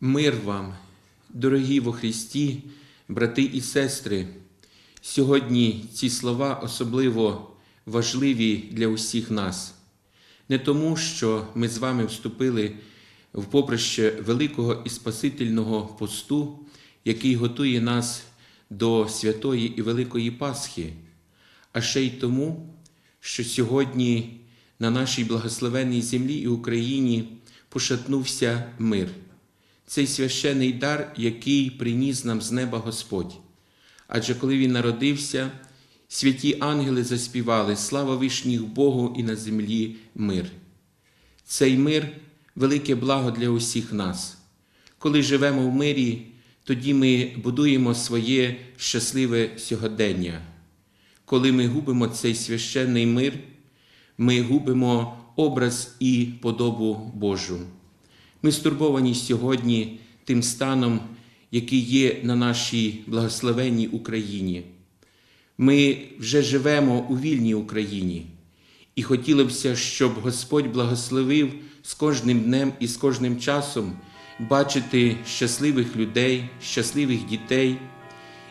Мир вам, дорогі во Христі, брати і сестри. Сьогодні ці слова особливо важливі для усіх нас. Не тому, що ми з вами вступили в поприще великого і Спасительного посту, який готує нас до святої і Великої Пасхи, а ще й тому, що сьогодні на нашій благословенній землі і Україні пошатнувся мир цей священий дар, який приніс нам з неба Господь. Адже коли Він народився, святі ангели заспівали Слава вишніх Богу і на землі мир. Цей мир велике благо для усіх нас. Коли живемо в мирі, тоді ми будуємо своє щасливе сьогодення. Коли ми губимо цей священний мир, ми губимо образ і подобу Божу. Ми стурбовані сьогодні тим станом, який є на нашій благословенній Україні. Ми вже живемо у вільній Україні, і хотілося щоб Господь благословив з кожним днем і з кожним часом бачити щасливих людей, щасливих дітей,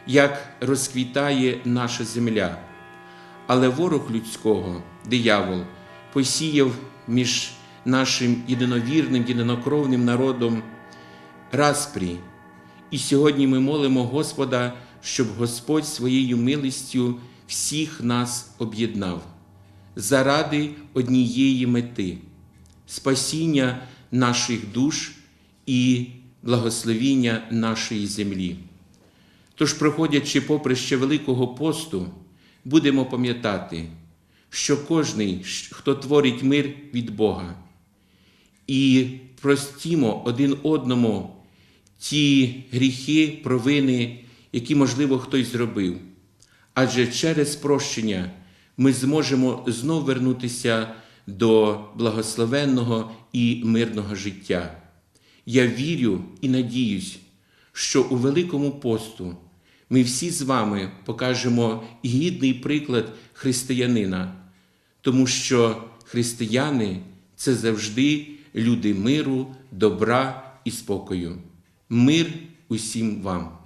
як розквітає наша земля. Але ворог людського, диявол, посіяв між нашим єдиновірним, єдинокровним народом распрі. І сьогодні ми молимо Господа, щоб Господь своєю милістю всіх нас об'єднав заради однієї мети спасіння наших душ і благословіння нашої землі. Тож, проходячи поприще Великого посту, будемо пам'ятати, що кожний, хто творить мир від Бога, і простімо один одному ті гріхи, провини, які, можливо, хтось зробив. Адже через прощення ми зможемо знов вернутися до благословенного і мирного життя. Я вірю і надіюсь, що у Великому посту ми всі з вами покажемо гідний приклад християнина, тому що християни це завжди люди миру, добра і спокою. Мир усім вам!